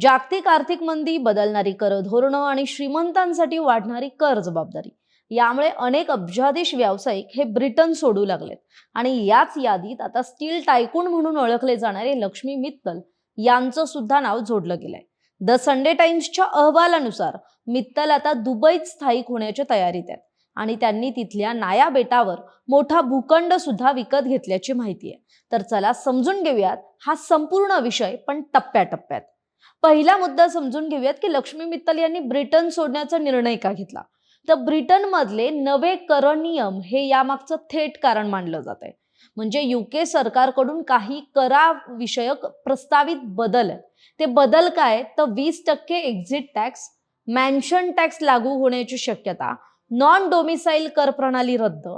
जागतिक आर्थिक मंदी बदलणारी कर धोरणं आणि श्रीमंतांसाठी वाढणारी कर जबाबदारी. यामुळे अनेक अब्जाधीश व्यावसायिक हे ब्रिटन सोडू लागलेत. आणि याच यादीत आता स्टील टायकून म्हणून ओळखले जाणारे लक्ष्मी मित्तल यांचं सुद्धा नाव जोडलं गेलंय. द संडे टाइम्सच्या अहवालानुसार मित्तल आता दुबईत स्थायिक होण्याच्या तयारीत आहेत. आणि त्यांनी तिथल्या नाया बेटावर मोठा भूखंड सुद्धा विकत घेतल्याची माहिती आहे. तर चला समजून घेऊयात हा संपूर्ण विषय पण टप्प्याटप्प्यात. पहिला मुद्दा समजून घेऊयात की लक्ष्मी मित्तल यांनी ब्रिटन सोडण्याचा निर्णय का घेतला? तर ब्रिटनमधले नवे कर नियम हे यामागचं थेट कारण मानलं जात आहे म्हणजे युके सरकारकडून काही कराविषयक प्रस्तावित बदल आहेत ते बदल काय? तर वीस टक्के एक्झिट टॅक्स मॅन्शन टॅक्स लागू होण्याची शक्यता नॉन डोमिसाईल कर प्रणाली रद्द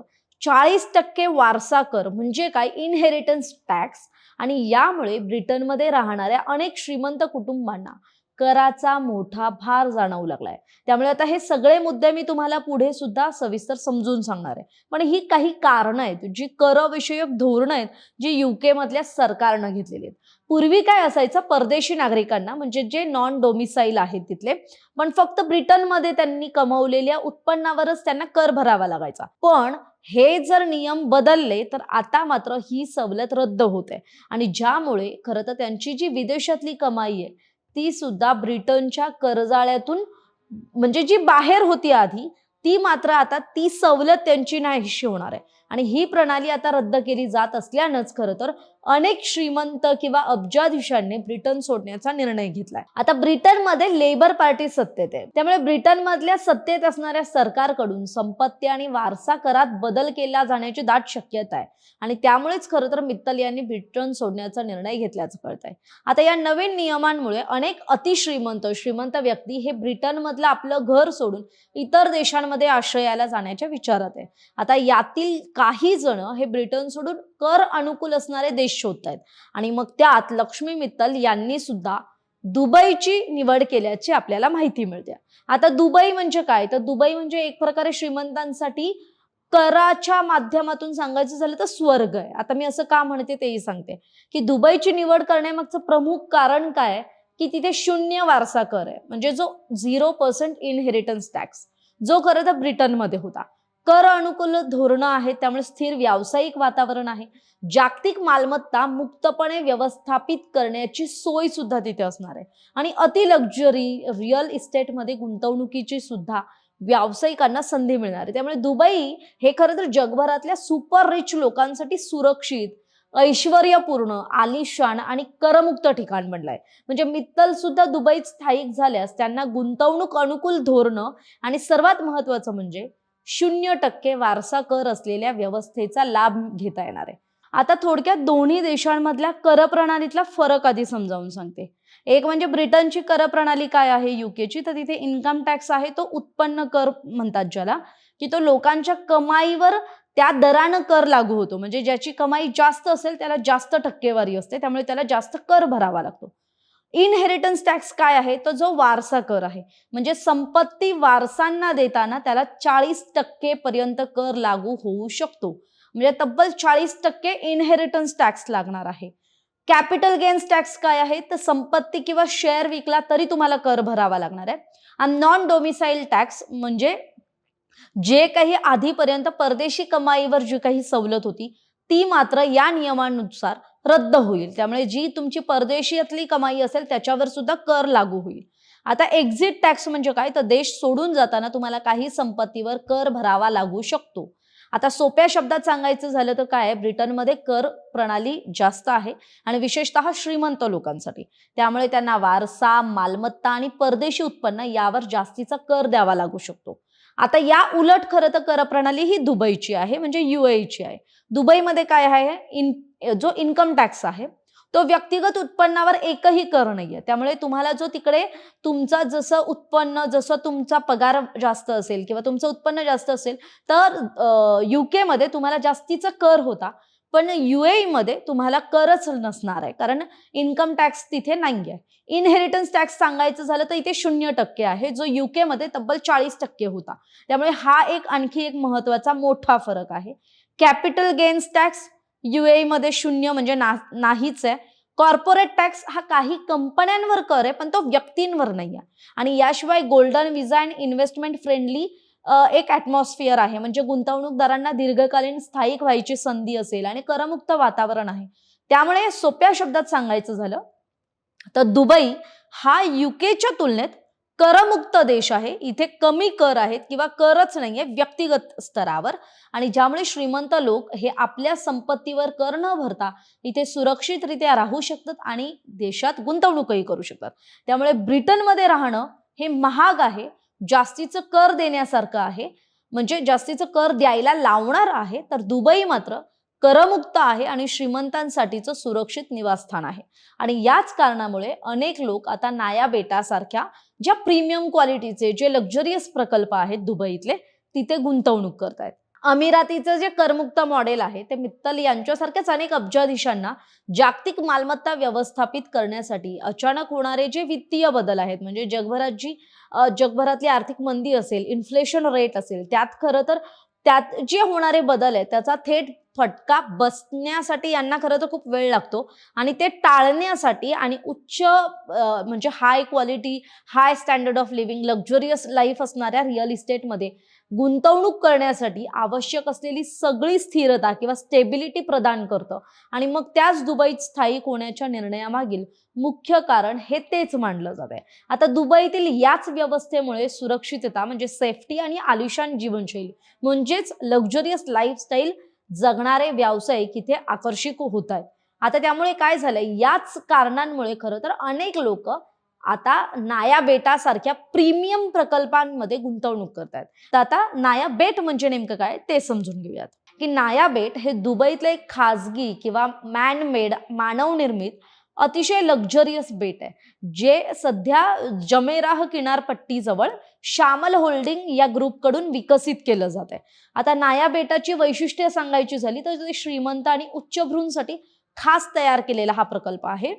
चाळीस टक्के वारसा कर म्हणजे काय? इनहेरिटन्स टॅक्स आणि यामुळे ब्रिटनमध्ये राहणाऱ्या अनेक श्रीमंत कुटुंबांना कराचा मोठा भार जाणवू लागलाय. त्यामुळे आता हे सगळे मुद्दे मी तुम्हाला पुढे सुद्धा सविस्तर समजून सांगणार आहे. पण ही काही कारणं आहेत जी करविषयक धोरणं आहेत जी युके मधल्या सरकारनं घेतलेली आहेत. पूर्वी काय असायचं? परदेशी नागरिकांना म्हणजे जे नॉन डोमिसाईल आहेत तिथले पण फक्त ब्रिटनमध्ये त्यांनी कमवलेल्या उत्पन्नावरच त्यांना कर भरावा लागायचा. पण हे जर नियम बदलले तर आता मात्र ही सवलत रद्द होते. आणि ज्यामुळे खरं तर त्यांची जी विदेशातली कमाई आहे ती सुद्धा ब्रिटनच्या कर्जाळ्यातून म्हणजे जी बाहेर होती आधी ती मात्र आता ती सवलत त्यांची नाहीशी होणार आहे. आणि ही प्रणाली आता रद्द केली जात असल्यानंच खरं तर अनेक श्रीमंत किंवा अब्जाधीशांनी ब्रिटन सोडण्याचा निर्णय घेतलाय. आता ब्रिटनमध्ये लेबर पार्टी सत्तेत आहे. त्यामुळे ब्रिटनमधल्या सत्तेत असणाऱ्या सरकारकडून संपत्ती आणि वारसा करात बदल केला जाण्याची दाट शक्यता आहे. आणि त्यामुळेच खरं तर मित्तल यांनी ब्रिटन सोडण्याचा निर्णय घेतल्याचं कळत आहे आता या नवीन नियमांमुळे अनेक अतिश्रीमंत श्रीमंत व्यक्ती हे ब्रिटनमधलं आपलं घर सोडून इतर देशांमध्ये आश्रयाला जाण्याच्या विचारात आहे. आता यातील काही जण हे ब्रिटन सोडून कर अनुकूल असणारे देश शोधत आहेत आणि मग त्यात लक्ष्मी मित्तल यांनी सुद्धा दुबईची निवड केल्याची आपल्याला माहिती मिळते. आता दुबई म्हणजे काय? तर दुबई म्हणजे एक प्रकारे श्रीमंतांसाठी कराच्या माध्यमातून सांगायचं झालं तर स्वर्ग आहे. आता मी असं का म्हणते तेही सांगते. की दुबईची निवड करण्यामागचं प्रमुख कारण काय? आहे? की तिथे शून्य वारसा कर आहे. म्हणजे जो झिरो पर्सेंट इनहेरिटन्स टॅक्स जो खरं तर ब्रिटनमध्ये होता. कर अनुकूल धोरणं आहेत त्यामुळे स्थिर व्यावसायिक वातावरण आहे. जागतिक मालमत्ता मुक्तपणे व्यवस्थापित करण्याची सोय सुद्धा तिथे असणार आहे. आणि अति लक्झरी रिअल इस्टेटमध्ये गुंतवणुकीची सुद्धा व्यावसायिकांना संधी मिळणार आहे. त्यामुळे दुबई हे खरं तर जगभरातल्या सुपर रिच लोकांसाठी सुरक्षित ऐश्वर्यपूर्ण आलिशान आणि करमुक्त ठिकाण बनलंय. म्हणजे मित्तल सुद्धा दुबईत स्थायिक झाल्यास त्यांना गुंतवणूक अनुकूल धोरणं आणि सर्वात महत्वाचं म्हणजे शून्य टक्के वारसा कर असलेल्या व्यवस्थेचा लाभ घेता येणार आहे. आता थोडक्यात दोन्ही देशांमधल्या कर प्रणालीतला फरक आधी समजावून सांगते. एक म्हणजे ब्रिटनची कर प्रणाली काय आहे? युकेची तर तिथे इन्कम टॅक्स आहे तो उत्पन्न कर म्हणतात ज्याला की तो लोकांच्या कमाईवर त्या दरानं कर लागू होतो. म्हणजे ज्याची कमाई जास्त असेल त्याला जास्त टक्केवारी असते त्यामुळे त्याला जास्त कर भरावा लागतो. इनहेरिटन्स टॅक्स काय आहे? तो जो वारसा कर आहे. म्हणजे संपत्ती वारसांना देताना त्याला चाळीस टक्के पर्यंत कर लागू होऊ शकतो. म्हणजे तब्बल चाळीस टक्के इनहेरिटन्स टॅक्स लागणार आहे. कॅपिटल गेन्स टॅक्स काय आहे? तर संपत्ती किंवा शेअर विकला तरी तुम्हाला कर भरावा लागणार आहे. आणि नॉन डोमिसाईल टॅक्स म्हणजे जे काही आधीपर्यंत परदेशी कमाईवर जी काही सवलत होती ती मात्र या नियमानुसार रद्द होईल. त्यामुळे जी तुमची परदेशीयातली कमाई असेल त्याच्यावर सुद्धा कर लागू होईल. आता एक्झिट टॅक्स म्हणजे काय? तर देश सोडून जाताना तुम्हाला काही संपत्तीवर कर भरावा लागू शकतो. आता सोप्या शब्दात सांगायचं झालं तर काय? ब्रिटनमध्ये कर प्रणाली जास्त आहे आणि विशेषतः श्रीमंत लोकांसाठी. त्यामुळे त्यांना वारसा मालमत्ता आणि परदेशी उत्पन्न यावर जास्तीचा कर द्यावा लागू शकतो. आता या उलट खरं तर करप्रणाली ही दुबईची आहे म्हणजे युएईची आहे. दुबईमध्ये काय आहे? इन जो इन्कम टॅक्स आहे तो व्यक्तिगत उत्पन्नावर एकही कर नाहीये. त्यामुळे तुम्हाला जो तिकडे तुमचा जसं उत्पन्न जसं तुमचा पगार जास्त असेल किंवा तुमचं उत्पन्न जास्त असेल तर युकेमध्ये तुम्हाला जास्तीचा कर होता. पण यू मध्ये तुम्हाला करच नसणार आहे. कारण इन्कम टॅक्स तिथे नाही आहे इनहेरिटन्स टॅक्स सांगायचं झालं तर इथे शून्य टक्के आहे. जो युके मध्ये तब्बल चाळीस टक्के होता. त्यामुळे हा एक आणखी एक महत्त्वाचा मोठा फरक आहे. कॅपिटल गेन्स टॅक्स युएई मध्ये शून्य म्हणजे ना नाहीच आहे. कॉर्पोरेट टॅक्स हा काही कंपन्यांवर कर आहे पण तो व्यक्तींवर नाही आहे आणि याशिवाय golden visa and investment friendly एक ॲटमॉस्फिअर आहे. म्हणजे गुंतवणूकदारांना दीर्घकालीन स्थायिक व्हायची संधी असेल आणि करमुक्त वातावरण आहे. त्यामुळे सोप्या शब्दात सांगायचं झालं तर दुबई हा युकेच्या तुलनेत करमुक्त देश आहे. इथे कमी कर आहेत किंवा करच नाहीये व्यक्तिगत स्तरावर. आणि ज्यामुळे श्रीमंत लोक हे आपल्या संपत्तीवर कर न भरता इथे सुरक्षितरित्या राहू शकतात आणि देशात गुंतवणूकही करू शकतात. त्यामुळे ब्रिटनमध्ये राहणं हे महाग आहे. जास्तीचं कर देण्यासारखं आहे. म्हणजे जास्तीचं कर द्यायला लावणार आहे तर दुबई मात्र करमुक्त आहे आणि श्रीमंतांसाठीचं सुरक्षित निवासस्थान आहे. आणि याच कारणामुळे अनेक लोक आता नाया बेटासारख्या ज्या प्रीमियम क्वालिटीचे जे लक्झरियस प्रकल्प आहेत दुबईतले तिथे गुंतवणूक करतायत. अमिरातीचं जे करमुक्त मॉडेल आहे ते मित्तल यांच्यासारख्याच अनेक अब्जाधीशांना जागतिक मालमत्ता व्यवस्थापित करण्यासाठी अचानक होणारे जे वित्तीय बदल आहेत म्हणजे जगभरात जी जगभरातली आर्थिक मंदी असेल इन्फ्लेशन रेट असेल त्यात खरं तर त्यात जे होणारे बदल आहेत त्याचा थेट फटका बसण्यासाठी यांना खरं तर खूप वेळ लागतो आणि ते टाळण्यासाठी आणि उच्च म्हणजे high quality high standard of living luxurious life असणाऱ्या रिअल इस्टेटमध्ये गुंतवणूक करण्यासाठी आवश्यक असलेली सगळी स्थिरता किंवा स्टेबिलिटी प्रदान करतं. आणि मग त्याच दुबईत स्थायिक होण्याच्या निर्णयामागील मुख्य कारण हे तेच मानलं जात आहे आता दुबईतील याच व्यवस्थेमुळे सुरक्षितता म्हणजे सेफ्टी आणि आलिशान जीवनशैली म्हणजेच लक्झरियस लाईफस्टाईल जगणारे व्यावसायिक इथे आकर्षित होत आहेत आता त्यामुळे काय झालंय? याच कारणांमुळे खरं तर अनेक लोक आता नाया बेटा सारख्या प्रीमियम प्रकल्पांमध्ये गुंतवणूक करतायत. तर आता नाया बेट म्हणजे नेमकं काय ते समजून घेऊयात. की नाया बेट हे दुबईतलं एक खाजगी किंवा मॅन मेड मानवनिर्मित अतिशय लक्झरियस बेट आहे. जे सध्या जमेराह किनारपट्टीजवळ श्यामल होल्डिंग या ग्रुपकडून विकसित केलं जात आहे. आता नाया बेटाची वैशिष्ट्ये सांगायची झाली तर ते श्रीमंत आणि उच्चभ्रूंसाठी खास तयार केलेला हा प्रकल्प आहे.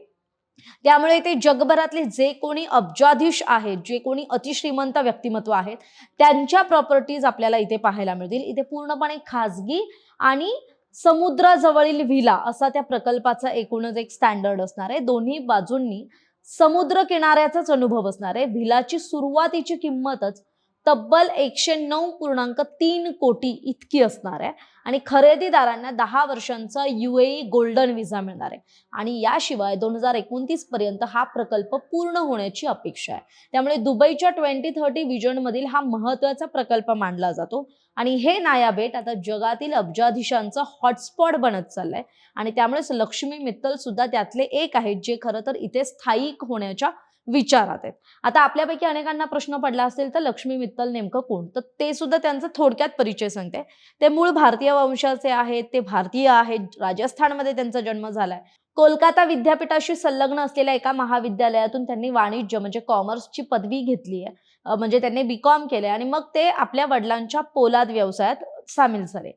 त्यामुळे ते जगभरातले जे कोणी अब्जाधीश आहेत जे कोणी अतिश्रीमंत व्यक्तिमत्व आहेत त्यांच्या प्रॉपर्टीज आपल्याला इथे पाहायला मिळतील. इथे पूर्णपणे खाजगी आणि समुद्राजवळील व्हिला असा त्या प्रकल्पाचा एकूणच एक स्टँडर्ड असणार आहे. दोन्ही बाजूंनी समुद्र किनाऱ्याचाच अनुभव असणार आहे. व्हिलाची सुरुवातीची किंमतच तब्बल एकशे नऊ पूर्णांक तीन कोटी इतकी असणार आहे. आणि खरेदीदारांना दहा वर्षांचा युएई गोल्डन व्हिसा मिळणार आहे. आणि याशिवाय दोन हजार एकोणतीस पर्यंत हा प्रकल्प पूर्ण होण्याची अपेक्षा आहे. त्यामुळे दुबईच्या ट्वेंटी थर्टी विजनमधील हा महत्त्वाचा प्रकल्प मानला जातो. आणि हे नाया बेट आता जगातील अब्जाधीशांचा हॉटस्पॉट बनत चाललंय. आणि त्यामुळेच लक्ष्मी मित्तल सुद्धा त्यातले एक आहेत जे खरं तर इथे स्थायिक होण्याच्या विचारात आहेत. आता आपल्यापैकी अनेकांना प्रश्न पडला असेल तर लक्ष्मी मित्तल नेमकं कोण? तर ते सुद्धा त्यांचा थोडक्यात परिचय सांगते. ते मूळ भारतीय वंशाचे आहेत ते भारतीय आहेत राजस्थानमध्ये त्यांचा जन्म झालाय. कोलकाता विद्यापीठाशी संलग्न असलेल्या एका महाविद्यालयातून त्यांनी वाणिज्य म्हणजे कॉमर्सची पदवी घेतली आहे. म्हणजे त्यांनी बी कॉम केले आणि मग ते आपल्या वडिलांच्या पोलाद व्यवसायात सामील झाले.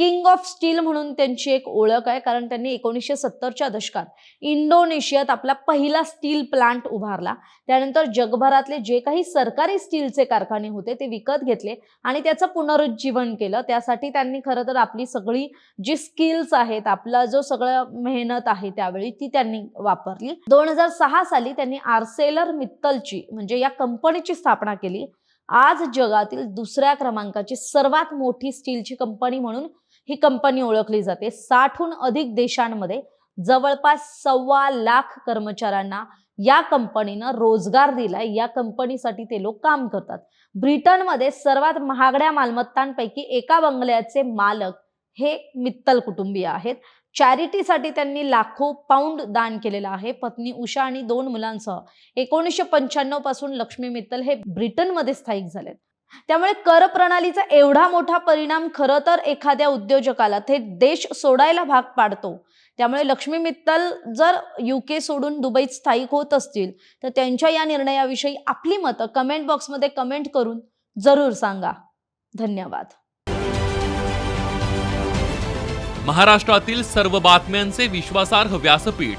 किंग ऑफ स्टील म्हणून त्यांची एक ओळख आहे कारण त्यांनी एकोणीसशे सत्तरच्या दशकात इंडोनेशियात आपला पहिला स्टील प्लांट उभारला. त्यानंतर जगभरातले जे काही सरकारी स्टीलचे कारखाने होते ते विकत घेतले आणि त्याचं पुनरुज्जीवन केलं. त्यासाठी त्यांनी खरं तर आपली सगळी जी स्किल्स आहेत आपला जो सगळं मेहनत आहे त्यावेळी ती त्यांनी वापरली. दोन हजार सहा साली त्यांनी आर्सेलर मित्तलची म्हणजे या कंपनीची स्थापना केली. आज जगातील दुसऱ्या क्रमांकाची सर्वात मोठी स्टीलची कंपनी म्हणून ही कंपनी ओळखली जाते. साठहून अधिक देशांमध्ये जवळपास सव्वा लाख कर्मचाऱ्यांना या कंपनीनं रोजगार दिलाय. या कंपनीसाठी ते लोक काम करतात. ब्रिटनमध्ये सर्वात महागड्या मालमत्तांपैकी एका बंगल्याचे मालक हे मित्तल कुटुंबीय आहेत. चॅरिटीसाठी त्यांनी लाखो पाऊंड दान केलेलं आहे. पत्नी उषा आणि दोन मुलांसह एकोणीसशे पंच्याण्णवपासून लक्ष्मी मित्तल हे ब्रिटनमध्ये स्थायिक झालेत. त्यामुळे कर प्रणालीचा एवढा मोठा परिणाम खरं तर एखाद्या उद्योजकाला थेट देश सोडायला भाग पाडतो. त्यामुळे लक्ष्मी मित्तल जर युके सोडून दुबईत स्थायिक होत असतील तर त्यांच्या या निर्णयाविषयी आपली मतं कमेंट बॉक्समध्ये कमेंट करून जरूर सांगा. धन्यवाद. महाराष्ट्रातील सर्व बातम्यांचे विश्वासार्ह व्यासपीठ